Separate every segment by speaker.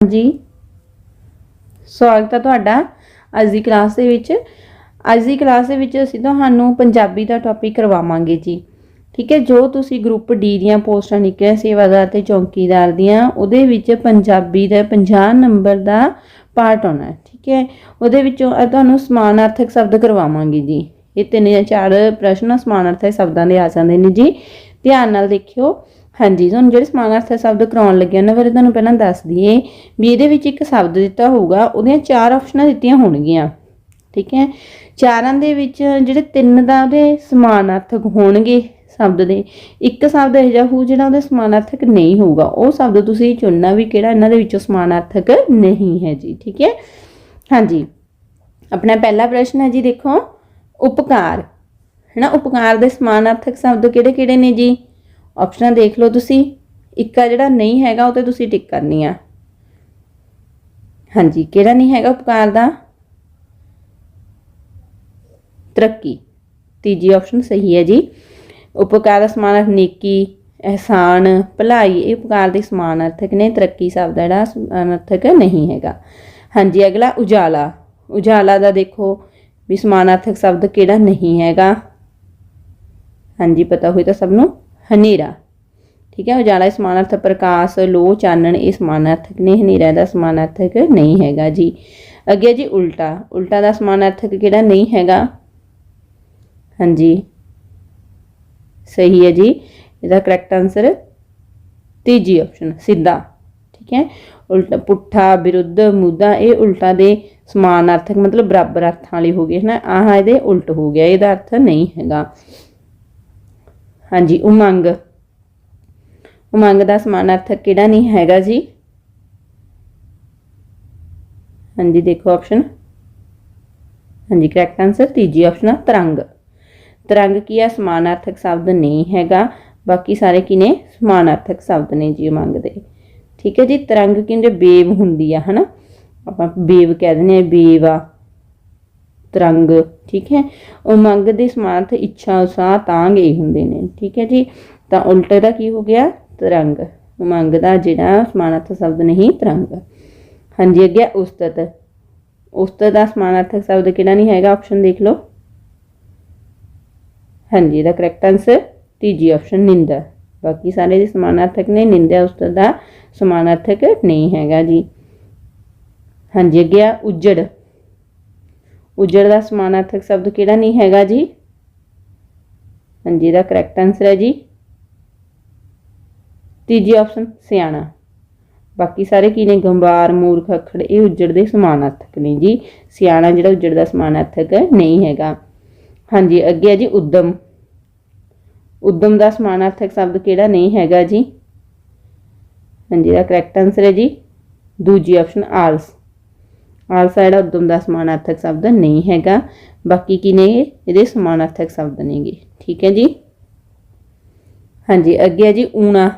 Speaker 1: ਹਾਂਜੀ। ਸਵਾਗਤ ਹੈ ਤੁਹਾਡਾ ਅੱਜ ਦੀ ਕਲਾਸ ਦੇ ਵਿੱਚ। ਅੱਜ ਦੀ ਕਲਾਸ ਦੇ ਵਿੱਚ ਅਸੀਂ ਤੁਹਾਨੂੰ ਪੰਜਾਬੀ ਦਾ ਟੌਪਿਕ ਕਰਵਾਵਾਂਗੇ ਜੀ। ਠੀਕ ਹੈ, ਜੋ ਤੁਸੀਂ ਗਰੁੱਪ ਡੀ ਦੀਆਂ ਪੋਸਟਾਂ ਨਿਕਲਿਆ ਸੇਵਾਦਾਰ ਤੇ ਚੌਕੀਦਾਰ ਦੀਆਂ, ਉਹਦੇ ਵਿੱਚ ਪੰਜਾਬੀ ਦਾ 50 ਨੰਬਰ ਦਾ ਪਾਰਟ ਆਉਣਾ, ਠੀਕ ਹੈ। ਉਹਦੇ ਵਿੱਚੋਂ ਅੱਜ ਤੁਹਾਨੂੰ ਸਮਾਨਾਰਥਕ ਸ਼ਬਦ ਕਰਵਾਵਾਂਗੇ ਜੀ। ਇਹ ਤਿੰਨ ਜਾਂ ਚਾਰ ਪ੍ਰਸ਼ਨ ਸਮਾਨਾਰਥਕ ਸ਼ਬਦਾਂ ਦੇ ਆ ਜਾਂਦੇ ਨੇ ਜੀ। ਧਿਆਨ ਨਾਲ ਦੇਖਿਓ। ਹਾਂਜੀ, ਤੁਹਾਨੂੰ ਜਿਹੜੇ ਸਮਾਨ ਸਮਾਨਾਰਥਕ ਸ਼ਬਦ ਕਰਾਉਣ ਲੱਗਿਆ ਉਹਨਾਂ ਬਾਰੇ ਤੁਹਾਨੂੰ ਪਹਿਲਾਂ ਦੱਸ ਦਈਏ ਵੀ ਇਹਦੇ ਵਿੱਚ ਇੱਕ ਸ਼ਬਦ ਦਿੱਤਾ ਹੋਊਗਾ, ਉਹਦੀਆਂ ਚਾਰ ਆਪਸ਼ਨਾਂ ਦਿੱਤੀਆਂ ਹੋਣਗੀਆਂ, ਠੀਕ ਹੈ? ਚਾਰਾਂ ਦੇ ਵਿੱਚ ਜਿਹੜੇ ਤਿੰਨ ਦਾ ਉਹਦੇ ਸਮਾਨਾਰਥਕ ਹੋਣਗੇ ਸ਼ਬਦ ਦੇ, ਇੱਕ ਸ਼ਬਦ ਇਹੋ ਜਿਹਾ ਹੋਊ ਜਿਹੜਾ ਉਹਦੇ ਸਮਾਨਾਰਥਕ ਨਹੀਂ ਹੋਊਗਾ, ਉਹ ਸ਼ਬਦ ਤੁਸੀਂ ਚੁਣਨਾ ਵੀ ਕਿਹੜਾ, ਇਹਨਾਂ ਦੇ ਵਿੱਚੋਂ ਸਮਾਨਾਰਥਕ ਨਹੀਂ ਹੈ ਜੀ, ਠੀਕ ਹੈ? ਹਾਂਜੀ, ਆਪਣਾ ਪਹਿਲਾ ਪ੍ਰਸ਼ਨ ਹੈ ਜੀ ਦੇਖੋ, ਉਪਕਾਰ, ਹੈਨਾ? ਉਪਕਾਰ ਦੇ ਸਮਾਨਾਰਥਕ ਸ਼ਬਦ ਕਿਹੜੇ ਕਿਹੜੇ ਨੇ ਜੀ? ਆਪਸ਼ਨਾਂ ਦੇਖ ਲਓ ਤੁਸੀਂ। ਇੱਕ ਆ ਜਿਹੜਾ ਨਹੀਂ ਹੈਗਾ, ਉਹ ਤੇ ਤੁਸੀਂ ਟਿਕ ਕਰਨੀ ਆ। ਹਾਂਜੀ, ਕਿਹੜਾ ਨਹੀਂ ਹੈਗਾ ਉਪਕਾਰ ਦਾ? ਤਰੱਕੀ। ਤੀਜੀ ਆਪਸ਼ਨ ਸਹੀ ਹੈ ਜੀ। ਉਪਕਾਰ ਦਾ ਸਮਾਨਾਰਥ ਨੇਕੀ, ਅਹਿਸਾਨ, ਭਲਾਈ। ਇਹ ਉਪਕਾਰ ਦੇ ਸਮਾਨ ਅਰਥਕ ਨੇ। ਤਰੱਕੀ ਸ਼ਬਦ ਦਾ ਜਿਹੜਾ ਸਮਾਨਾਰਥਕ ਨਹੀਂ ਹੈਗਾ। ਹਾਂਜੀ, ਅਗਲਾ ਉਜਾਲਾ। ਉਜਾਲਾ ਦਾ ਦੇਖੋ ਵੀ ਸਮਾਨਾਰਥਕ ਸ਼ਬਦ ਕਿਹੜਾ ਨਹੀਂ ਹੈਗਾ। ਹਾਂਜੀ, ਪਤਾ ਹੋਈ ਤਾਂ ਸਭ ਨੂੰ। ਹਨੇਰਾ। ਠੀਕ ਹੈ ਉਜਾਲਾ ਇਸ ਸਮਾਨਾਰਥ ਪ੍ਰਕਾਸ਼ ਲੋ ਚਾਨਣ, ਇਹ ਸਮਾਨਾਰਥਕ ਨੇ। ਹਨੇਰਾ ਦਾ ਸਮਾਨਾਰਥਕ ਨਹੀਂ ਹੈਗਾ ਜੀ। ਅੱਗੇ ਜੀ ਉਲਟਾ। ਉਲਟਾ ਦਾ ਸਮਾਨਾਰਥਕ ਕਿਹੜਾ? ਨਹੀਂ ਹੈਗਾ। ਹਾਂਜੀ। ਸਹੀ ਹੈ ਜੀ। ਇਹਦਾ ਕਰੈਕਟ ਆਨਸਰ ਤੀਜੀ ਆਪਸ਼ਨ ਸਿੱਧਾ। ਠੀਕ ਹੈ। ਉਲਟਾ ਪੁੱਠਾ, ਵਿਰੁੱਧ, ਮੁੱਦਾ, ਇਹ ਉਲਟਾ ਦੇ ਸਮਾਨਾਰਥਕ ਮਤਲਬ ਬਰਾਬਰ ਅਰਥਾਂ ਵਾਲੇ ਹੋ ਗਏ ਹੈ ਨਾ। ਆਹ ਇਹਦੇ ਉਲਟ ਹੋ ਗਿਆ। ਇਹਦਾ ਅਰਥ ਨਹੀਂ ਹੈਗਾ। ਹਾਂਜੀ, ਉਮੰਗ। ਉਮੰਗ ਦਾ ਸਮਾਨ ਸਮਾਨਾਰਥਕ ਕਿਹੜਾ ਨਹੀਂ ਹੈਗਾ ਜੀ? ਹਾਂਜੀ, ਦੇਖੋ ਆਪਸ਼ਨ ਹਾਂਜੀ ਕਰੈਕਟ ਆਨਸਰ ਤੀਜੀ ਆਪਸ਼ਨ ਆ, ਤਰੰਗ। ਤਰੰਗ ਕੀ ਆ? ਸਮਾਨਾਰਥਕ ਸ਼ਬਦ ਨਹੀਂ ਹੈਗਾ। ਬਾਕੀ ਸਾਰੇ ਕੀ ਨੇ ਸਮਾਨਾਰਥਕ ਸ਼ਬਦ ਨੇ ਜੀ ਉਮੰਗ ਦੇ। ਠੀਕ ਹੈ ਜੀ, ਤਰੰਗ ਕਹਿੰਦੇ ਬੇਵ ਹੁੰਦੀ ਆ, ਹਨਾ? ਆਪਾਂ ਬੇਵ ਕਹਿ ਦਿੰਦੇ ਆ ਬੇਵ। ਆ ਤਰੰਗ, ਠੀਕ ਹੈ? ਉਮੰਗ ਦੇ ਸਮਾਰਥ ਇੱਛਾ ਉਸਾਹ ਤਾਂਗ ਇਹ ਹੁੰਦੇ ਨੇ, ਠੀਕ ਹੈ ਜੀ? ਤਾਂ ਉਲਟੇ ਦਾ ਕੀ ਹੋ ਗਿਆ? ਤਰੰਗ। ਉਮੰਗ ਦਾ ਜਿਹੜਾ ਸਮਾਨਾਰਥਕ ਸ਼ਬਦ ਨਹੀਂ, ਤਰੰਗ। ਹਾਂਜੀ, ਅੱਗੇ ਉਸਤਤ। ਉਸਤਤ ਦਾ ਸਮਾਨਾਰਥਕ ਸ਼ਬਦ ਕਿਹੜਾ ਨਹੀਂ ਹੈਗਾ? ਆਪਸ਼ਨ ਦੇਖ ਲਓ। ਹਾਂਜੀ ਦਾ ਕਰੈਕਟ ਆਨਸਰ ਤੀਜੀ ਆਪਸ਼ਨ ਨਿੰਦਾ। ਬਾਕੀ ਸਾਰੇ ਦੇ ਸਮਾਨਾਰਥਕ ਨੇ, ਨਿੰਦਾ ਉਸਤਤ ਦਾ ਸਮਾਨਾਰਥਕ ਨਹੀਂ ਹੈਗਾ ਜੀ। ਹਾਂਜੀ, ਅੱਗੇ ਆ, ਉਜੜ। ਉਜੜ ਦਾ ਸਮਾਨਾਰਥਕ ਸ਼ਬਦ ਕਿਹੜਾ ਨਹੀਂ ਹੈਗਾ ਜੀ? ਹਾਂਜੀ ਦਾ ਕਰੈਕਟ ਆਨਸਰ ਹੈ ਜੀ। ਤੀਜੀ ਆਪਸ਼ਨ ਸਿਆਣਾ। ਬਾਕੀ ਸਾਰੇ ਕੀ ਨੇ? ਗੰਬਾਰ, ਮੂਰਖ, ਅਖੜ, ਇਹ ਉਜੜ ਦੇ ਸਮਾਨਾਰਥਕ ਨੇ ਜੀ। ਸਿਆਣਾ ਜਿਹੜਾ ਉਜੜ ਦਾ ਸਮਾਨਾਰਥਕ ਨਹੀਂ ਹੈਗਾ। ਹਾਂਜੀ, ਅੱਗੇ ਹੈ ਜੀ ਉਦਮ। ਉਦਮ ਦਾ ਸਮਾਨਾਰਥਕ ਸ਼ਬਦ ਕਿਹੜਾ ਨਹੀਂ ਹੈਗਾ ਜੀ? ਹਾਂਜੀ ਦਾ ਕਰੈਕਟ ਆਨਸਰ ਹੈ ਜੀ। ਦੂਜੀ ਆਪਸ਼ਨ ਆਲਸ। ਆਲਸਾ ਜਿਹੜਾ ਉਦਮ ਦਾ ਸਮਾਨਾਰਥਕ ਸ਼ਬਦ ਨਹੀਂ ਹੈਗਾ। ਬਾਕੀ ਕੀ ਨੇ ਇਹਦੇ ਸਮਾਨਾਰਥਕ ਸ਼ਬਦ ਨੇਗੇ। ਠੀਕ ਹੈ ਜੀ? ਹਾਂਜੀ, ਅੱਗੇ ਹੈ ਜੀ ਊਣਾ।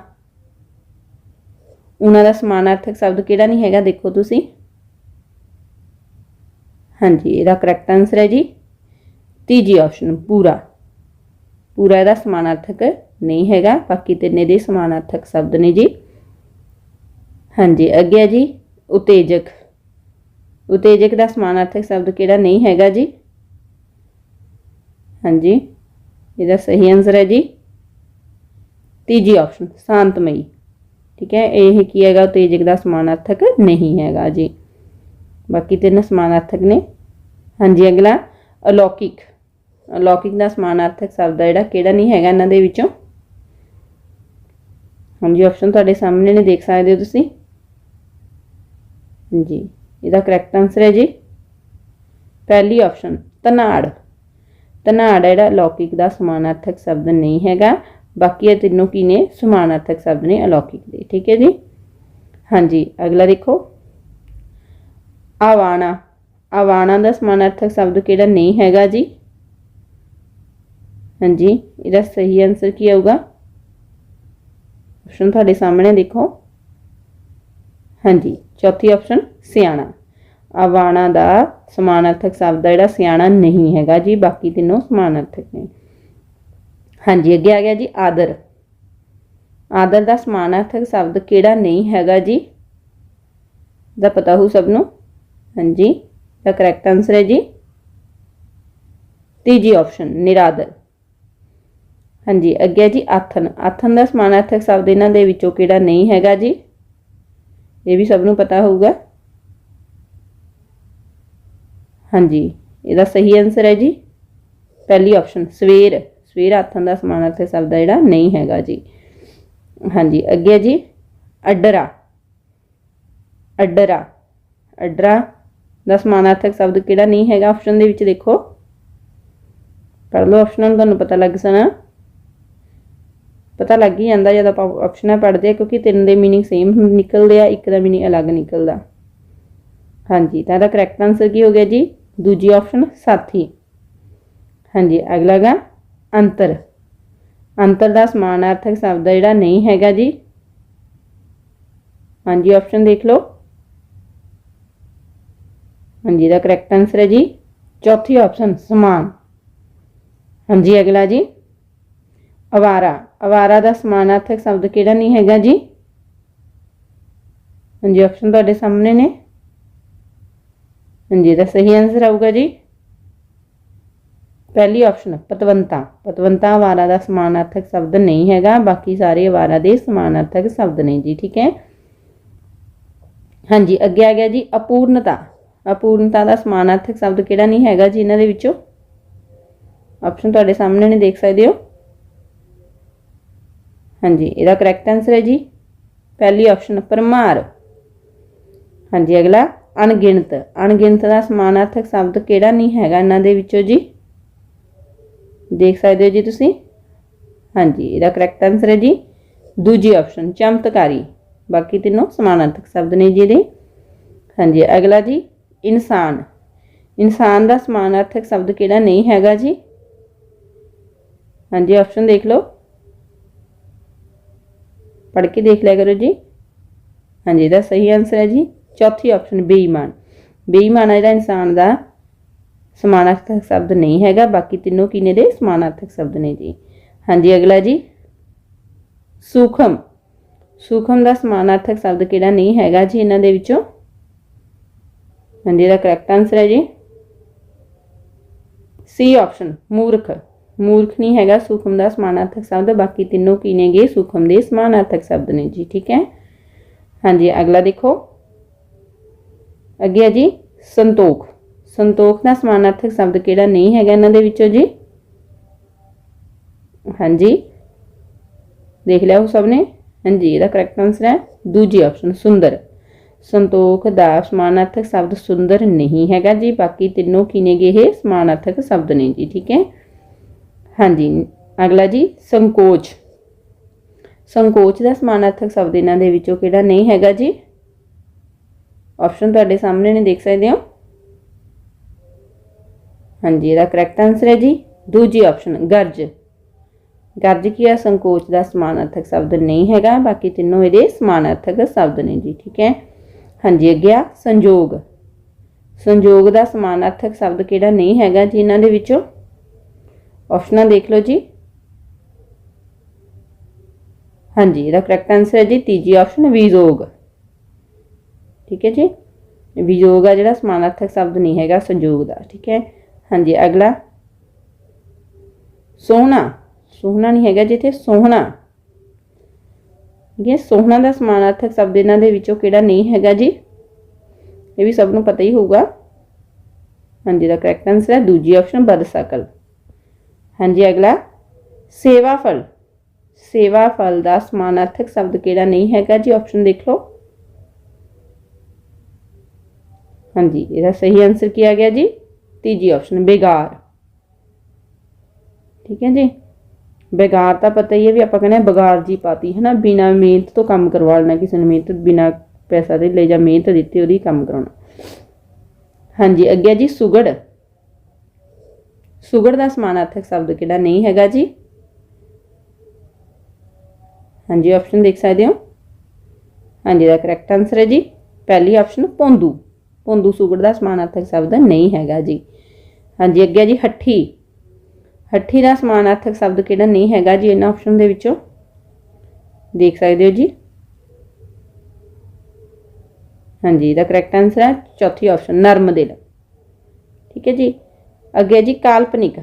Speaker 1: ਊਣਾ ਦਾ ਸਮਾਨਾਰਥਕ ਸ਼ਬਦ ਕਿਹੜਾ ਨਹੀਂ ਹੈਗਾ, ਦੇਖੋ ਤੁਸੀਂ। ਹਾਂਜੀ, ਇਹਦਾ ਕਰੈਕਟ ਆਨਸਰ ਹੈ ਜੀ। ਤੀਜੀ ਆਪਸ਼ਨ ਪੂਰਾ। ਪੂਰਾ ਇਹਦਾ ਸਮਾਨਾਰਥਕ ਨਹੀਂ ਹੈਗਾ, ਬਾਕੀ ਤਿੰਨੇ ਦੇ ਸਮਾਨਾਰਥਕ ਸ਼ਬਦ ਨੇ ਜੀ। ਹਾਂਜੀ, ਅੱਗੇ ਹੈ ਜੀ, ਉਤੇਜਕ। ਉਤੇਜਕ ਦਾ ਸਮਾਨਾਰਥਕ ਸ਼ਬਦ ਕਿਹੜਾ ਨਹੀਂ ਹੈਗਾ ਜੀ? ਹਾਂਜੀ, ਇਹਦਾ ਸਹੀ ਆਨਸਰ ਹੈ ਜੀ। ਤੀਜੀ ਆਪਸ਼ਨ ਸ਼ਾਂਤਮਈ। ਠੀਕ ਹੈ, ਇਹ ਕੀ ਹੈਗਾ ਉਤੇਜਕ ਦਾ ਸਮਾਨਾਰਥਕ ਨਹੀਂ ਹੈਗਾ ਜੀ। ਬਾਕੀ ਤਿੰਨ ਸਮਾਨਾਰਥਕ ਨੇ। ਹਾਂਜੀ, ਅਗਲਾ, ਅਲੌਕਿਕ। ਅਲੌਕਿਕ ਦਾ ਸਮਾਨਾਰਥਕ ਸ਼ਬਦ ਜਿਹੜਾ ਕਿਹੜਾ ਨਹੀਂ ਹੈਗਾ ਇਹਨਾਂ ਦੇ ਵਿੱਚੋਂ? ਹਾਂਜੀ ਆਪਸ਼ਨ ਤੁਹਾਡੇ ਸਾਹਮਣੇ ਨੇ, ਦੇਖ ਸਕਦੇ ਹੋ ਤੁਸੀਂ। ਜੀ ਇਹਦਾ ਕਰੈਕਟ ਆਨਸਰ ਹੈ ਜੀ। ਪਹਿਲੀ ਆਪਸ਼ਨ ਤਨਾੜ ਤਨਾੜ ਜਿਹੜਾ ਲੌਕਿਕ ਦਾ ਸਮਾਨਾਰਥਕ ਸ਼ਬਦ ਨਹੀਂ ਹੈਗਾ। ਬਾਕੀ ਇਹ ਤਿੰਨੋਂ ਕੀ ਨੇ? ਸਮਾਨਾਰਥਕ ਸ਼ਬਦ ਨੇ, ਅਲੌਕਿਕ ਦੇ। ਠੀਕ ਹੈ ਜੀ? ਹਾਂਜੀ, ਅਗਲਾ ਦੇਖੋ। ਆਵਾਣਾ। ਆਵਾਣਾ ਦਾ ਸਮਾਨਾਰਥਕ ਸ਼ਬਦ ਕਿਹੜਾ ਨਹੀਂ ਹੈਗਾ ਜੀ? ਹਾਂਜੀ, ਇਹਦਾ ਸਹੀ ਆਨਸਰ ਕੀ ਆਊਗਾ? ਆਪਸ਼ਨ ਤੁਹਾਡੇ ਸਾਹਮਣੇ ਦੇਖੋ। ਹਾਂਜੀ, ਚੌਥੀ ਆਪਸ਼ਨ ਸਿਆਣਾ। ਆਵਾਣਾ ਦਾ ਸਮਾਨਾਰਥਕ ਸ਼ਬਦ ਜਿਹੜਾ ਸਿਆਣਾ ਨਹੀਂ ਹੈਗਾ ਜੀ, ਬਾਕੀ ਤਿੰਨੋਂ ਸਮਾਨਾਰਥਕ ਨੇ। ਹਾਂਜੀ, ਅੱਗੇ ਆ ਗਿਆ ਜੀ, ਆਦਰ। ਆਦਰ ਦਾ ਸਮਾਨਾਰਥਕ ਸ਼ਬਦ ਕਿਹੜਾ ਨਹੀਂ ਹੈਗਾ ਜੀ? ਦਾ ਪਤਾ ਹੋ ਸਭ ਨੂੰ? ਹਾਂਜੀ, ਦਾ ਕਰੈਕਟ ਆਨਸਰ ਹੈ ਜੀ। ਤੀਜੀ ਆਪਸ਼ਨ ਨਿਰਾਦਰ। ਹਾਂਜੀ, ਅੱਗੇ ਜੀ, ਆਥਨ। ਆਥਨ ਦਾ ਸਮਾਨਾਰਥਕ ਸ਼ਬਦ ਇਹਨਾਂ ਦੇ ਵਿੱਚੋਂ ਕਿਹੜਾ ਨਹੀਂ ਹੈਗਾ ਜੀ? ਇਹ ਵੀ ਸਭ ਨੂੰ ਪਤਾ ਹੋਊਗਾ। ਹਾਂਜੀ, ਇਹਦਾ ਸਹੀ ਆਨਸਰ ਹੈ ਜੀ। ਪਹਿਲੀ ਆਪਸ਼ਨ ਸਵੇਰ। ਸਵੇਰ ਹੱਥਾਂ ਦਾ ਸਮਾਨਾਰਥਕ ਸ਼ਬਦ ਆ ਜਿਹੜਾ ਨਹੀਂ ਹੈਗਾ ਜੀ। ਹਾਂਜੀ, ਅੱਗੇ ਹੈ ਜੀ। ਅਡਰਾ। ਅਡਰਾ। ਅਡਰਾ ਦਾ ਸਮਾਨਾਰਥਕ ਸ਼ਬਦ ਕਿਹੜਾ ਨਹੀਂ ਹੈਗਾ? ਆਪਸ਼ਨ ਦੇ ਵਿੱਚ ਦੇਖੋ। ਪੜ੍ਹ ਲਓ ਆਪਸ਼ਨਾਂ ਨੂੰ ਤੁਹਾਨੂੰ ਪਤਾ ਲੱਗ ਸਣਾ ਪਤਾ ਲੱਗ ਹੀ ਜਾਂਦਾ ਜਦ ਆਪਾਂ ਆਪਸ਼ਨਾਂ ਪੜ੍ਹਦੇ ਆ ਕਿਉਂਕਿ ਤਿੰਨ ਦੇ ਮੀਨਿੰਗ ਸੇਮ ਨਿਕਲਦੇ ਆ, ਇੱਕ ਦਾ ਮੀਨਿੰਗ ਅਲੱਗ ਨਿਕਲਦਾ। ਹਾਂਜੀ, ਤਾਂ ਇਹਦਾ ਕਰੈਕਟ ਆਨਸਰ ਕੀ ਹੋ ਗਿਆ ਜੀ? ਦੂਜੀ ਆਪਸ਼ਨ ਸਾਥੀ। ਹਾਂਜੀ, ਅਗਲਾ ਗਾ ਅੰਤਰ। ਅੰਤਰ ਦਾ ਸਮਾਨਾਰਥਕ ਸ਼ਬਦ ਜਿਹੜਾ, ਨਹੀਂ ਹੈਗਾ ਜੀ। ਹਾਂਜੀ ਆਪਸ਼ਨ ਦੇਖ ਲਓ। ਹਾਂਜੀ, ਇਹਦਾ ਕਰੈਕਟ ਆਨਸਰ ਹੈ ਜੀ। ਚੌਥੀ ਆਪਸ਼ਨ ਸਮਾਨ। ਹਾਂਜੀ, ਅਗਲਾ ਜੀ। ਅਵਾਰਾ। ਅਵਾਰਾ ਦਾ ਸਮਾਨਾਰਥਕ ਸ਼ਬਦ ਕਿਹੜਾ ਨਹੀਂ ਹੈਗਾ ਜੀ? ਹਾਂਜੀ ਆਪਸ਼ਨ ਤੁਹਾਡੇ ਸਾਹਮਣੇ ਨੇ। ਹਾਂਜੀ, ਇਹਦਾ ਸਹੀ ਆਨਸਰ ਆਊਗਾ ਜੀ। ਪਹਿਲੀ ਆਪਸ਼ਨ ਪਤਵੰਤਾ। ਪਤਵੰਤਾ ਅਵਾਰਾ ਦਾ ਸਮਾਨਾਰਥਕ ਸ਼ਬਦ ਨਹੀਂ ਹੈਗਾ। ਬਾਕੀ ਸਾਰੇ ਅਵਾਰਾ ਦੇ ਸਮਾਨਾਰਥਕ ਸ਼ਬਦ ਨੇ ਜੀ, ਠੀਕ ਹੈ? ਹਾਂਜੀ, ਅੱਗੇ ਆ ਗਿਆ ਜੀ, ਅਪੂਰਨਤਾ। ਅਪੂਰਨਤਾ ਦਾ ਸਮਾਨਾਰਥਕ ਸ਼ਬਦ ਕਿਹੜਾ ਨਹੀਂ ਹੈਗਾ ਜੀ ਇਹਨਾਂ ਦੇ ਵਿੱਚੋਂ? ਆਪਸ਼ਨ ਤੁਹਾਡੇ ਸਾਹਮਣੇ ਨੇ, ਦੇਖ ਸਕਦੇ ਹੋ? ਹਾਂਜੀ, ਇਹਦਾ ਕਰੈਕਟ ਆਨਸਰ ਹੈ ਜੀ। ਪਹਿਲੀ ਆਪਸ਼ਨ ਪਰਮਾਰ ਹਾਂਜੀ, ਅਗਲਾ, ਅਣਗਿਣਤ। ਅਣਗਿਣਤ ਦਾ ਸਮਾਨਾਰਥਕ ਸ਼ਬਦ ਕਿਹੜਾ ਨਹੀਂ ਹੈਗਾ ਇਹਨਾਂ ਦੇ ਵਿੱਚੋਂ ਜੀ? ਦੇਖ ਸਕਦੇ ਹੋ ਜੀ ਤੁਸੀਂ? ਹਾਂਜੀ, ਇਹਦਾ ਕਰੈਕਟ ਆਨਸਰ ਹੈ ਜੀ। ਦੂਜੀ ਆਪਸ਼ਨ ਚਮਤਕਾਰੀ। ਬਾਕੀ ਤਿੰਨੋਂ ਸਮਾਨਾਰਥਕ ਸ਼ਬਦ ਨੇ ਜੀ ਇਹਦੇ। ਹਾਂਜੀ, ਅਗਲਾ ਜੀ, ਇਨਸਾਨ। ਇਨਸਾਨ ਦਾ ਸਮਾਨਾਰਥਕ ਸ਼ਬਦ ਕਿਹੜਾ ਨਹੀਂ ਹੈਗਾ ਜੀ? ਹਾਂਜੀ ਆਪਸ਼ਨ ਦੇਖ ਲਓ। ਪੜ੍ਹ ਕੇ ਦੇਖ ਲਿਆ ਕਰੋ ਜੀ। ਹਾਂਜੀ, ਇਹਦਾ ਸਹੀ ਆਨਸਰ ਹੈ ਜੀ। ਚੌਥੀ ਆਪਸ਼ਨ ਬੇਈਮਾਨ। ਬੇਈਮਾਨ ਜਿਹੜਾ ਇਨਸਾਨ ਦਾ ਸਮਾਨਾਰਥਕ ਸ਼ਬਦ ਨਹੀਂ ਹੈਗਾ, ਬਾਕੀ ਤਿੰਨੋਂ ਕਿਨੇ ਦੇ ਸਮਾਨਾਰਥਕ ਸ਼ਬਦ ਨੇ ਜੀ। ਹਾਂਜੀ, ਅਗਲਾ ਜੀ। ਸੂਖਮ। ਸੂਖਮ ਦਾ ਸਮਾਨਾਰਥਕ ਸ਼ਬਦ ਕਿਹੜਾ ਨਹੀਂ ਹੈਗਾ ਜੀ ਇਹਨਾਂ ਦੇ ਵਿੱਚੋਂ? ਹਾਂਜੀ, ਇਹਦਾ ਕਰੈਕਟ ਆਨਸਰ ਹੈ ਜੀ। ਸੀ ਆਪਸ਼ਨ ਮੂਰਖ। ਮੂਰਖ ਨਹੀਂ ਹੈਗਾ, ਸੂਖਮ ਦਾ ਸਮਾਨਾਰਥਕ ਸ਼ਬਦ ਬਾਕੀ ਤਿੰਨੋਂ ਕੀ ਨੇਗੇ ਸੂਖਮ ਦੇ ਸਮਾਨਾਰਥਕ ਸ਼ਬਦ ਨੇ ਜੀ, ਠੀਕ ਹੈ? ਹਾਂਜੀ, ਅਗਲਾ ਦੇਖੋ। ਅੱਗੇ ਆ ਜੀ, ਸੰਤੋਖ। ਸੰਤੋਖ ਦਾ ਸਮਾਨਾਰਥਕ ਸ਼ਬਦ ਕਿਹੜਾ ਨਹੀਂ ਹੈਗਾ ਇਹਨਾਂ ਦੇ ਵਿੱਚੋਂ ਜੀ? ਹਾਂਜੀ। ਦੇਖ ਲਿਆ ਉਹ ਸਭ ਨੇ? ਹਾਂਜੀ, ਇਹਦਾ ਕਰੈਕਟ ਆਨਸਰ ਹੈ ਦੂਜੀ ਆਪਸ਼ਨ ਸੁੰਦਰ। ਸੰਤੋਖ ਦਾ ਸਮਾਨਾਰਥਕ ਸ਼ਬਦ ਸੁੰਦਰ ਨਹੀਂ ਹੈਗਾ ਜੀ, ਬਾਕੀ ਤਿੰਨੋਂ ਕੀ ਨੇਗੇ ਇਹ? ਸਮਾਨਾਰਥਕ ਸ਼ਬਦ ਨੇ ਜੀ, ਠੀਕ ਹੈ? ਹਾਂਜੀ, ਅਗਲਾ ਜੀ, ਸੰਕੋਚ। ਸੰਕੋਚ ਦਾ ਸਮਾਨਾਰਥਕ ਸ਼ਬਦ ਇਹਨਾਂ ਦੇ ਵਿੱਚੋਂ ਕਿਹੜਾ ਨਹੀਂ ਹੈਗਾ ਜੀ? ਆਪਸ਼ਨ ਤੁਹਾਡੇ ਸਾਹਮਣੇ ਨੇ, ਦੇਖ ਸਕਦੇ ਹੋ? ਹਾਂਜੀ, ਇਹਦਾ ਕਰੈਕਟ ਆਨਸਰ ਹੈ ਜੀ। ਦੂਜੀ ਆਪਸ਼ਨ ਗਰਜ। ਗਰਜ ਕੀ ਹੈ ਸੰਕੋਚ ਦਾ ਸਮਾਨਾਰਥਕ ਸ਼ਬਦ ਨਹੀਂ ਹੈਗਾ, ਬਾਕੀ ਤਿੰਨੋਂ ਇਹਦੇ ਸਮਾਨਾਰਥਕ ਸ਼ਬਦ ਨੇ ਜੀ, ਠੀਕ ਹੈ? ਹਾਂਜੀ, ਅੱਗੇ ਆ, ਸੰਜੋਗ। ਸੰਜੋਗ ਦਾ ਸਮਾਨਾਰਥਕ ਸ਼ਬਦ ਕਿਹੜਾ ਨਹੀਂ ਹੈਗਾ ਜੀ ਇਹਨਾਂ ਦੇ ਵਿੱਚੋਂ? ਆਪਸ਼ਨਾਂ ਦੇਖ ਲਓ ਜੀ। ਹਾਂਜੀ, ਇਹਦਾ ਕਰੈਕਟ ਆਨਸਰ ਹੈ ਜੀ, ਤੀਜੀ ਆਪਸ਼ਨ ਵਿਯੋਗ ਠੀਕ ਹੈ ਜੀ? ਵਿਯੋਗ ਆ ਜਿਹੜਾ ਸਮਾਨਾਰਥਕ ਸ਼ਬਦ ਨਹੀਂ ਹੈਗਾ ਸੰਯੋਗ ਦਾ, ਠੀਕ ਹੈ? ਹਾਂਜੀ, ਅਗਲਾ। ਸੋਹਣਾ। ਸੋਹਣਾ ਨਹੀਂ ਹੈਗਾ ਜਿੱਥੇ ਸੋਹਣਾ। ਇਹ ਸੋਹਣਾ ਦਾ ਸਮਾਨਾਰਥਕ ਸ਼ਬਦ ਇਹਨਾਂ ਦੇ ਵਿੱਚੋਂ ਕਿਹੜਾ ਨਹੀਂ ਹੈਗਾ ਜੀ? ਇਹ ਵੀ ਸਭ ਨੂੰ ਪਤਾ ਹੀ ਹੋਊਗਾ। ਹਾਂਜੀ ਦਾ ਕਰੈਕਟ ਆਨਸਰ ਹੈ, ਦੂਜੀ ਆਪਸ਼ਨ ਬਦਸ਼ਕਲ। ਹਾਂਜੀ, ਅਗਲਾ। ਸੇਵਾ ਫਲ। ਸੇਵਾ ਫਲ ਦਾ ਸਮਾਨਾਰਥਕ ਸ਼ਬਦ ਕਿਹੜਾ ਨਹੀਂ ਹੈਗਾ ਜੀ? ਆਪਸ਼ਨ ਦੇਖ ਲਓ। ਹਾਂਜੀ, ਇਹਦਾ ਸਹੀ ਆਨਸਰ ਕੀ ਆ ਗਿਆ ਜੀ? ਤੀਜੀ ਆਪਸ਼ਨ ਬੇਗਾਰ। ਠੀਕ ਹੈ ਜੀ? ਬੇਗਾਰ ਤਾਂ ਪਤਾ ਹੀ ਹੈ ਵੀ ਆਪਾਂ ਕਹਿੰਦੇ ਬਗਾਰ ਜੀ ਪਾਤੀ ਹੈ ਨਾ ਬਿਨਾ ਮਿਹਨਤ ਤੋਂ ਕੰਮ ਕਰਵਾ ਲੈਣਾ ਕਿਸੇ ਨੂੰ, ਮਿਹਨਤ ਬਿਨਾ ਪੈਸਾ ਦੇ ਲੈ ਜਾਂ ਮਿਹਨਤ ਦਿੱਤੀ ਉਹਦੀ ਕੰਮ ਕਰਾਉਣਾ। ਹਾਂਜੀ, ਅੱਗੇ ਜੀ, ਸੁਗੜ। ਸੁਗੜ ਦਾ ਸਮਾਨਾਰਥਕ ਸ਼ਬਦ ਕਿਹੜਾ ਨਹੀਂ ਹੈਗਾ ਜੀ? ਹਾਂਜੀ ਆਪਸ਼ਨ ਦੇਖ ਸਕਦੇ ਹੋ। ਹਾਂਜੀ ਦਾ ਕਰੈਕਟ ਆਨਸਰ ਹੈ ਜੀ। ਪਹਿਲੀ ਆਪਸ਼ਨ ਪੌਂਦੂ। ਪੌਂਦੂ ਸੁਗੜ ਦਾ ਸਮਾਨਾਰਥਕ ਸ਼ਬਦ ਨਹੀਂ ਹੈਗਾ ਜੀ। ਹਾਂਜੀ, ਅੱਗੇ ਜੀ ਹੱਠੀ। ਹੱਠੀ ਦਾ ਸਮਾਨਾਰਥਕ ਸ਼ਬਦ ਕਿਹੜਾ ਨਹੀਂ ਹੈਗਾ ਜੀ ਇਹਨਾਂ ਆਪਸ਼ਨ ਦੇ ਵਿੱਚੋਂ? ਦੇਖ ਸਕਦੇ ਹੋ ਜੀ। ਹਾਂਜੀ, ਇਹਦਾ ਕਰੈਕਟ ਆਨਸਰ ਹੈ। ਚੌਥੀ ਆਪਸ਼ਨ ਨਰਮ ਦਿਲ। ਠੀਕ ਹੈ ਜੀ। ਅੱਗੇ ਜੀ ਕਾਲਪਨਿਕ।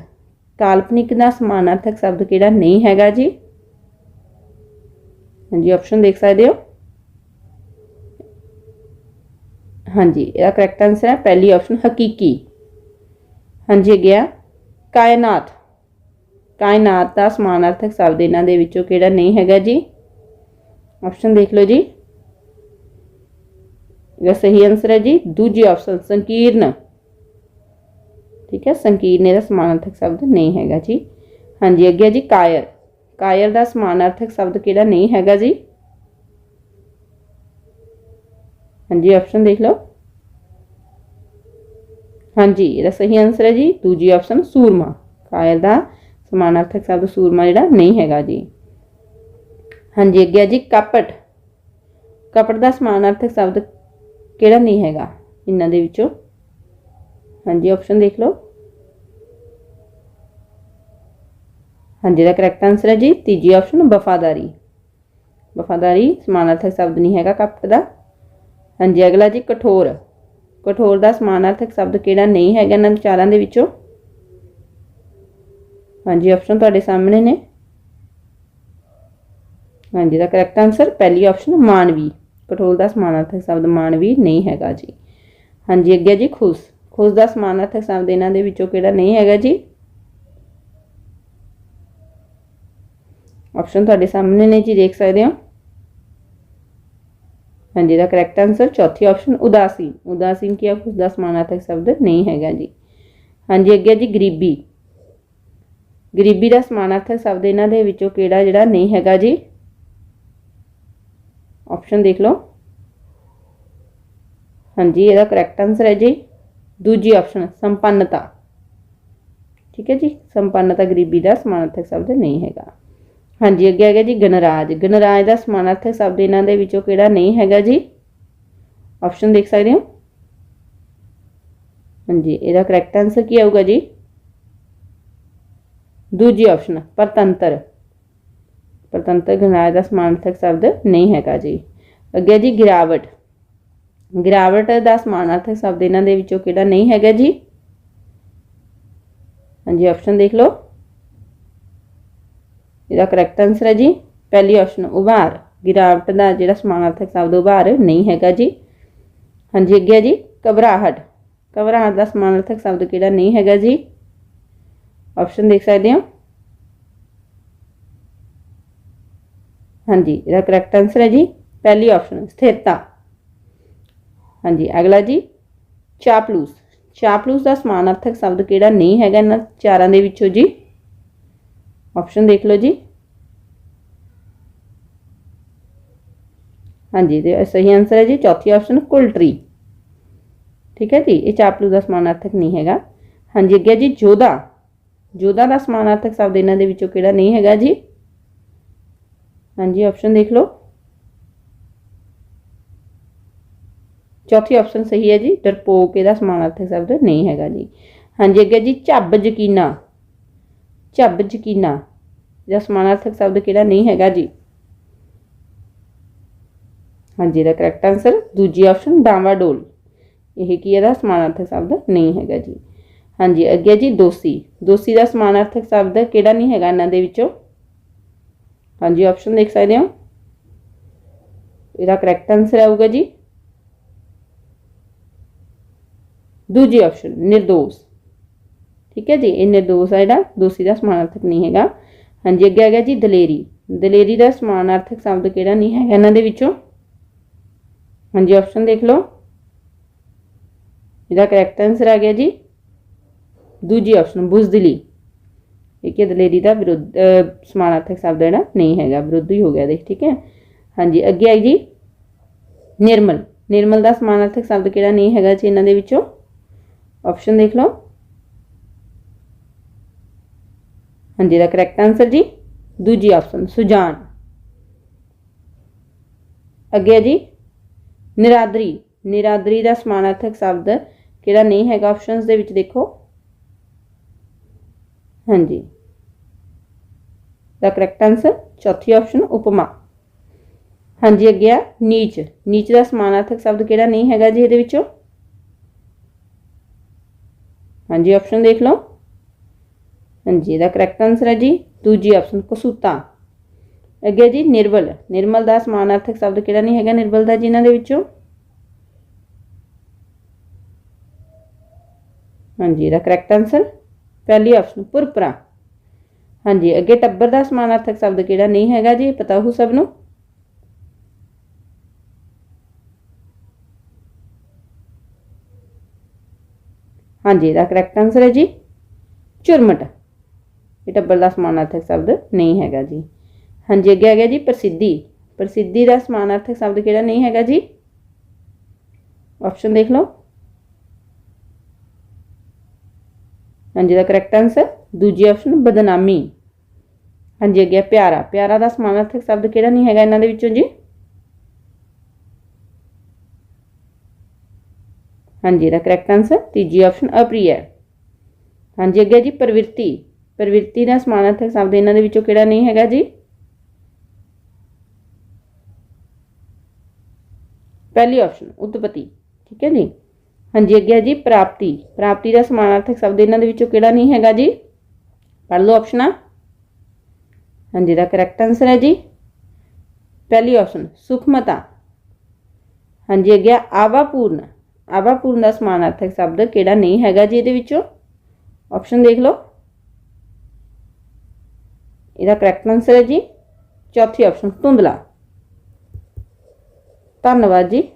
Speaker 1: ਕਾਲਪਨਿਕ ਦਾ ਸਮਾਨਾਰਥਕ ਸ਼ਬਦ ਕਿਹੜਾ? ਨਹੀਂ ਹੈਗਾ ਜੀ। ਹਾਂਜੀ ਆਪਸ਼ਨ ਦੇਖ ਸਕਦੇ ਹੋ। ਹਾਂਜੀ, ਇਹਦਾ ਕਰੈਕਟ ਆਨਸਰ ਹੈ। ਪਹਿਲੀ ਆਪਸ਼ਨ ਹਕੀਕੀ। ਹਾਂਜੀ ਗਿਆ ਕਾਇਨਾਤ। ਕਾਇਨਾਤ ਦਾ ਸਮਾਨਾਰਥਕ ਸ਼ਬਦ ਇਹਨਾਂ ਦੇ ਵਿੱਚੋਂ ਕਿਹੜਾ ਨਹੀਂ ਹੈਗਾ ਜੀ? ਆਪਸ਼ਨ ਦੇਖ ਲਓ ਜੀ। ਇਹਦਾ ਸਹੀ ਆਨਸਰ ਹੈ ਜੀ। ਦੂਜੀ ਆਪਸ਼ਨ ਸੰਕੀਰਨ। ਠੀਕ ਹੈ ਸੰਕੀਰਣ ਇਹਦਾ ਸਮਾਨਾਰਥਕ ਸ਼ਬਦ ਨਹੀਂ ਹੈਗਾ ਜੀ। ਹਾਂਜੀ, ਅੱਗੇ ਜੀ, ਕਾਇਰ। ਕਾਇਰ ਦਾ ਸਮਾਨਾਰਥਕ ਸ਼ਬਦ ਕਿਹੜਾ ਨਹੀਂ ਹੈਗਾ ਜੀ? ਹਾਂਜੀ ਆਪਸ਼ਨ ਦੇਖ ਲਓ। ਹਾਂਜੀ, ਇਹਦਾ ਸਹੀ ਆਨਸਰ ਹੈ ਜੀ, ਦੂਜੀ ਆਪਸ਼ਨ ਸੂਰਮਾ। ਕਾਇਰ ਦਾ ਸਮਾਨਾਰਥਕ ਸ਼ਬਦ ਸੂਰਮਾ ਜਿਹੜਾ ਨਹੀਂ ਹੈਗਾ ਜੀ। ਹਾਂਜੀ, ਅੱਗੇ ਹੈ ਜੀ, ਕਪਟ। ਕਪਟ ਦਾ ਸਮਾਨਾਰਥਕ ਸ਼ਬਦ ਕਿਹੜਾ ਨਹੀਂ ਹੈਗਾ? ਇਹਨਾਂ ਦੇ ਵਿੱਚੋਂ। ਹਾਂਜੀ ਆਪਸ਼ਨ ਦੇਖ ਲਓ। ਹਾਂਜੀ ਦਾ ਕਰੈਕਟ ਆਨਸਰ ਹੈ ਜੀ। ਤੀਜੀ ਆਪਸ਼ਨ ਵਫਾਦਾਰੀ। ਵਫਾਦਾਰੀ ਸਮਾਨਾਰਥਕ ਸ਼ਬਦ ਨਹੀਂ ਹੈਗਾ ਕਪਟ ਦਾ। ਹਾਂਜੀ, ਅਗਲਾ ਜੀ, ਕਠੋਰ। ਕਠੋਰ ਦਾ ਸਮਾਨਾਰਥਕ ਸ਼ਬਦ ਕਿਹੜਾ ਨਹੀਂ ਹੈਗਾ ਇਹਨਾਂ ਵਿਚਾਰਾਂ ਦੇ ਵਿੱਚੋਂ? ਹਾਂਜੀ ਆਪਸ਼ਨ ਤੁਹਾਡੇ ਸਾਹਮਣੇ ਨੇ। ਹਾਂਜੀ ਦਾ ਕਰੈਕਟ ਆਨਸਰ ਪਹਿਲੀ ਆਪਸ਼ਨ ਮਾਨਵੀ। ਕਠੋਰ ਦਾ ਸਮਾਨਾਰਥਕ ਸ਼ਬਦ ਮਾਨਵੀ ਨਹੀਂ ਹੈਗਾ ਜੀ। ਹਾਂਜੀ, ਅੱਗੇ ਜੀ, ਖੁਸ਼। ਖੁਸ਼ ਦਾ ਸਮਾਨਾਰਥਕ ਸ਼ਬਦ ਇਹਨਾਂ ਦੇ ਵਿੱਚੋਂ ਕਿਹੜਾ ਨਹੀਂ ਹੈਗਾ ਜੀ? ਆਪਸ਼ਨ ਤੁਹਾਡੇ ਸਾਹਮਣੇ ਨੇ ਜੀ, ਦੇਖ ਸਕਦੇ ਹੋ। ਹਾਂਜੀ ਦਾ ਕਰੈਕਟ ਆਨਸਰ ਚੌਥੀ ਆਪਸ਼ਨ ਉਦਾਸੀਨ। ਉਦਾਸੀਨ ਕੀ ਹੈ ਖੁਸ਼ ਦਾ ਸਮਾਨਾਰਥਕ ਸ਼ਬਦ ਨਹੀਂ ਹੈਗਾ ਜੀ। ਹਾਂਜੀ, ਅੱਗੇ ਜੀ, ਗਰੀਬੀ। ਗਰੀਬੀ ਦਾ ਸਮਾਨਾਰਥਕ ਸ਼ਬਦ ਇਹਨਾਂ ਦੇ ਵਿੱਚੋਂ ਕਿਹੜਾ ਜਿਹੜਾ ਨਹੀਂ ਹੈਗਾ ਜੀ? ਆਪਸ਼ਨ ਦੇਖ ਲਓ। ਹਾਂਜੀ, ਇਹਦਾ ਕਰੈਕਟ ਆਨਸਰ ਹੈ ਜੀ। ਦੂਜੀ ਆਪਸ਼ਨ, ਸੰਪੰਨਤਾ। ਠੀਕ ਹੈ ਜੀ? ਸੰਪੰਨਤਾ ਗਰੀਬੀ ਦਾ ਸਮਾਨਾਰਥਕ ਸ਼ਬਦ ਨਹੀਂ ਹੈਗਾ। ਹਾਂਜੀ, ਅੱਗੇ ਹੈਗਾ ਜੀ, ਗਣਰਾਜ। ਗਣਰਾਜ ਦਾ ਸਮਾਨਾਰਥਕ ਸ਼ਬਦ ਇਹਨਾਂ ਦੇ ਵਿੱਚੋਂ ਕਿਹੜਾ ਨਹੀਂ ਹੈਗਾ ਜੀ? ਆਪਸ਼ਨ ਦੇਖ ਸਕਦੇ ਹੋ? ਹਾਂਜੀ, ਇਹਦਾ ਕਰੈਕਟ ਆਨਸਰ ਕੀ ਆਊਗਾ ਜੀ? ਦੂਜੀ ਆਪਸ਼ਨ ਪਰਤੰਤਰ। ਪਰਤੰਤਰ ਗਣਰਾਜ ਦਾ ਸਮਾਨਾਰਥਕ ਸ਼ਬਦ ਨਹੀਂ ਹੈਗਾ ਜੀ। ਅੱਗੇ ਜੀ, ਗਿਰਾਵਟ। ਗਿਰਾਵਟ ਦਾ ਸਮਾਨਾਰਥਕ ਸ਼ਬਦ ਇਹਨਾਂ ਦੇ ਵਿੱਚੋਂ ਕਿਹੜਾ ਨਹੀਂ ਹੈਗਾ ਜੀ? ਹਾਂਜੀ ਆਪਸ਼ਨ ਦੇਖ ਲਓ। ਇਹਦਾ ਕਰੈਕਟ ਆਨਸਰ ਹੈ ਜੀ। ਪਹਿਲੀ ਆਪਸ਼ਨ ਉਭਾਰ। ਗਿਰਾਵਟ ਦਾ ਜਿਹੜਾ ਸਮਾਨਾਰਥਕ ਸ਼ਬਦ ਉਭਾਰ ਨਹੀਂ ਹੈਗਾ ਜੀ। ਹਾਂਜੀ, ਅੱਗੇ ਜੀ। ਘਬਰਾਹਟ। ਘਬਰਾਹਟ ਦਾ ਸਮਾਨਾਰਥਕ ਸ਼ਬਦ ਕਿਹੜਾ ਨਹੀਂ ਹੈਗਾ ਜੀ? ਆਪਸ਼ਨ ਦੇਖ ਸਕਦੇ ਹੋ? ਹਾਂਜੀ, ਇਹਦਾ ਕਰੈਕਟ ਆਨਸਰ ਹੈ ਜੀ। ਪਹਿਲੀ ਆਪਸ਼ਨ ਸਥਿਰਤਾ। ਹਾਂਜੀ, ਅਗਲਾ ਜੀ, ਚਾਪਲੂਸ। ਚਾਪਲੂਸ ਦਾ ਸਮਾਨਾਰਥਕ ਸ਼ਬਦ ਕਿਹੜਾ ਨਹੀਂ ਹੈਗਾ ਇਹਨਾਂ ਚਾਰਾਂ ਦੇ ਵਿੱਚੋਂ ਜੀ? ਆਪਸ਼ਨ ਦੇਖ ਲਓ ਜੀ। ਹਾਂਜੀ, ਤੇ ਸਹੀ ਆਨਸਰ ਹੈ ਜੀ। ਚੌਥੀ ਆਪਸ਼ਨ ਕੁਲਟਰੀ ਠੀਕ ਹੈ ਜੀ, ਇਹ ਚਾਪਲੂਸ ਦਾ ਸਮਾਨਾਰਥਕ ਨਹੀਂ ਹੈਗਾ। ਹਾਂਜੀ, ਅੱਗੇ ਜੀ, ਜੋਧਾ। ਜੋਧਾ ਦਾ ਸਮਾਨਾਰਥਕ ਸ਼ਬਦ ਇਹਨਾਂ ਦੇ ਵਿੱਚੋਂ ਕਿਹੜਾ ਨਹੀਂ ਹੈਗਾ ਜੀ? ਹਾਂਜੀ ਆਪਸ਼ਨ ਦੇਖ ਲਓ। ਚੌਥੀ ਆਪਸ਼ਨ ਸਹੀ ਹੈ ਜੀ, ਡਰਪੋਕ ਇਹਦਾ ਸਮਾਨਾਰਥਕ ਸ਼ਬਦ ਨਹੀਂ ਹੈਗਾ ਜੀ। ਹਾਂਜੀ, ਅੱਗੇ ਜੀ, ਝੱਬ ਯਕੀਨਾ। ਝੱਬ ਯਕੀਨਾ। ਇਹਦਾ ਸਮਾਨਾਰਥਕ ਸ਼ਬਦ ਕਿਹੜਾ ਨਹੀਂ ਹੈਗਾ ਜੀ। ਹਾਂਜੀ, ਇਹਦਾ ਕਰੈਕਟ ਆਨਸਰ ਦੂਜੀ ਆਪਸ਼ਨ ਡਾਵਾਡੋਲ ਇਹ ਕੀ ਇਹਦਾ ਸਮਾਨਾਰਥਕ ਸ਼ਬਦ ਨਹੀਂ ਹੈਗਾ ਜੀ। ਹਾਂਜੀ, ਅੱਗੇ ਜੀ, ਦੋਸੀ। ਦੋਸੀ ਦਾ ਸਮਾਨਾਰਥਕ ਸ਼ਬਦ ਕਿਹੜਾ ਨਹੀਂ ਹੈਗਾ ਇਹਨਾਂ ਦੇ ਵਿੱਚੋਂ? ਹਾਂਜੀ ਆਪਸ਼ਨ ਦੇਖ ਸਕਦੇ ਹੋ। ਇਹਦਾ ਕਰੈਕਟ ਆਨਸਰ ਆਊਗਾ ਜੀ। ਦੂਜੀ ਆਪਸ਼ਨ ਨਿਰਦੋਸ਼। ਠੀਕ ਹੈ ਜੀ, ਇਹ ਨਿਰਦੋਸ਼ ਆ ਜਿਹੜਾ, ਦੋਸ਼ੀ ਦਾ ਸਮਾਨਾਰਥਕ ਨਹੀਂ ਹੈਗਾ। ਹਾਂਜੀ, ਅੱਗੇ ਆ ਗਿਆ ਜੀ, ਦਲੇਰੀ। ਦਲੇਰੀ ਦਾ ਸਮਾਨਾਰਥਕ ਸ਼ਬਦ ਕਿਹੜਾ ਨਹੀਂ ਹੈਗਾ ਇਹਨਾਂ ਦੇ ਵਿੱਚੋਂ? ਹਾਂਜੀ ਆਪਸ਼ਨ ਦੇਖ ਲਓ। ਇਹਦਾ ਕਰੈਕਟ ਆਨਸਰ ਆ ਗਿਆ ਜੀ। ਦੂਜੀ ਆਪਸ਼ਨ ਬੁਜ਼ਦਿਲੀ। ਇਹ ਕਿ ਦਲੇਰੀ ਦਾ ਵਿਰੁੱਧ ਸਮਾਨਾਰਥਕ ਸ਼ਬਦ ਜਿਹੜਾ ਨਹੀਂ ਹੈਗਾ, ਵਿਰੁੱਧ ਹੀ ਹੋ ਗਿਆ ਦੇਖ ਠੀਕ ਹੈ। ਹਾਂਜੀ, ਅੱਗੇ ਆਈ ਜੀ, ਨਿਰਮਲ। ਨਿਰਮਲ ਦਾ ਸਮਾਨਾਰਥਕ ਸ਼ਬਦ ਕਿਹੜਾ ਨਹੀਂ ਹੈਗਾ ਜੀ ਇਹਨਾਂ ਦੇ ਵਿੱਚੋਂ? ਆਪਸ਼ਨ ਦੇਖ ਲਓ। ਹਾਂਜੀ ਦਾ ਕਰੈਕਟ ਆਨਸਰ ਜੀ। ਦੂਜੀ ਆਪਸ਼ਨ ਸੁਜਾਨ। ਅੱਗੇ ਜੀ। ਨਿਰਾਦਰੀ। ਨਿਰਾਦਰੀ ਦਾ ਸਮਾਨਾਰਥਕ ਸ਼ਬਦ ਕਿਹੜਾ ਨਹੀਂ ਹੈਗਾ ਆਪਸ਼ਨਸ ਦੇ ਵਿੱਚ ਦੇਖੋ। ਹਾਂਜੀ। ਦਾ ਕਰੈਕਟ ਆਨਸਰ ਚੌਥੀ ਆਪਸ਼ਨ ਉਪਮਾ। ਹਾਂਜੀ, ਅੱਗੇ ਆ। ਨੀਚ। ਨੀਚ ਦਾ ਸਮਾਨਾਰਥਕ ਸ਼ਬਦ ਕਿਹੜਾ ਨਹੀਂ ਹੈਗਾ ਜੀ ਇਹਦੇ ਵਿੱਚੋਂ। ਹਾਂਜੀ ਆਪਸ਼ਨ ਦੇਖ ਲਓ। ਹਾਂਜੀ, ਇਹਦਾ ਕਰੈਕਟ ਆਨਸਰ ਹੈ ਜੀ। ਦੂਜੀ ਆਪਸ਼ਨ ਕਸੂਤਾ। ਅੱਗੇ ਜੀ ਨਿਰਵਲ ਨਿਰਮਲ ਦਾ ਸਮਾਨਾਰਥਕ ਸ਼ਬਦ ਕਿਹੜਾ ਨਹੀਂ ਹੈਗਾ? ਨਿਰਵਲ ਦਾ ਜੀ ਇਹਨਾਂ ਦੇ ਵਿੱਚੋਂ। ਹਾਂਜੀ, ਇਹਦਾ ਕਰੈਕਟ ਆਨਸਰ ਪਹਿਲੀ ਆਪਸ਼ਨ ਪੁਰਪਰਾ ਹਾਂਜੀ, ਅੱਗੇ ਟੱਬਰ ਦਾ ਸਮਾਨਾਰਥਕ ਸ਼ਬਦ ਕਿਹੜਾ ਨਹੀਂ ਹੈਗਾ ਜੀ? ਪਤਾ ਹੋ ਸਭ ਨੂੰ। ਹਾਂਜੀ, ਇਹਦਾ ਕਰੈਕਟ ਆਨਸਰ ਹੈ ਜੀ। ਝੁਰਮਟ। ਇਹ ਟੱਬਰ ਦਾ ਸਮਾਨਾਰਥਕ ਸ਼ਬਦ ਨਹੀਂ ਹੈਗਾ ਜੀ। ਹਾਂਜੀ, ਅੱਗੇ ਆ ਗਿਆ ਜੀ, ਪ੍ਰਸਿੱਧੀ। ਪ੍ਰਸਿੱਧੀ ਦਾ ਸਮਾਨਾਰਥਕ ਸ਼ਬਦ ਕਿਹੜਾ ਨਹੀਂ ਹੈਗਾ ਜੀ? ਆਪਸ਼ਨ ਦੇਖ ਲਓ। ਹਾਂਜੀ ਦਾ ਕਰੈਕਟ ਆਨਸਰ ਦੂਜੀ ਆਪਸ਼ਨ ਬਦਨਾਮੀ। ਹਾਂਜੀ, ਅੱਗੇ ਪਿਆਰਾ। ਪਿਆਰਾ ਦਾ ਸਮਾਨਾਰਥਕ ਸ਼ਬਦ ਕਿਹੜਾ ਨਹੀਂ ਹੈਗਾ ਇਹਨਾਂ ਦੇ ਵਿੱਚੋਂ ਜੀ? ਹਾਂਜੀ, ਇਹਦਾ ਕਰੈਕਟ ਆਨਸਰ ਤੀਜੀ ਆਪਸ਼ਨ ਅਪ੍ਰਿਯ ਹਾਂਜੀ, ਅੱਗੇ ਜੀ ਪ੍ਰਵਿਰਤੀ। ਪ੍ਰਵਿਰਤੀ ਦਾ ਸਮਾਨਾਰਥਕ ਸ਼ਬਦ ਇਹਨਾਂ ਦੇ ਵਿੱਚੋਂ ਕਿਹੜਾ ਨਹੀਂ ਹੈਗਾ ਜੀ? ਪਹਿਲੀ ਆਪਸ਼ਨ ਉਤਪਤੀ, ਠੀਕ ਹੈ ਜੀ? ਹਾਂਜੀ, ਅੱਗੇ ਜੀ ਪ੍ਰਾਪਤੀ। ਪ੍ਰਾਪਤੀ ਦਾ ਸਮਾਨਾਰਥਕ ਸ਼ਬਦ ਇਹਨਾਂ ਦੇ ਵਿੱਚੋਂ ਕਿਹੜਾ ਨਹੀਂ ਹੈਗਾ ਜੀ? ਪੜ੍ਹ ਲਓ ਆਪਸ਼ਨਾਂ ਹਾਂਜੀ ਦਾ ਕਰੈਕਟ ਆਨਸਰ ਹੈ ਜੀ। ਪਹਿਲੀ ਆਪਸ਼ਨ ਸੁਖਮਤਾ। ਹਾਂਜੀ, ਅੱਗੇ ਆਵਾਪੂਰਨ। ਆਵਾਪੂਰਨ ਦਾ ਸਮਾਨਾਰਥਕ ਸ਼ਬਦ ਕਿਹੜਾ ਨਹੀਂ ਹੈਗਾ ਜੀ ਇਹਦੇ ਵਿੱਚੋਂ। ਆਪਸ਼ਨ ਦੇਖ ਲਓ। ਇਹਦਾ ਕਰੈਕਟ ਆਨਸਰ ਹੈ ਜੀ। ਚੌਥੀ ਆਪਸ਼ਨ ਧੁੰਦਲਾ। ਧੰਨਵਾਦ ਜੀ।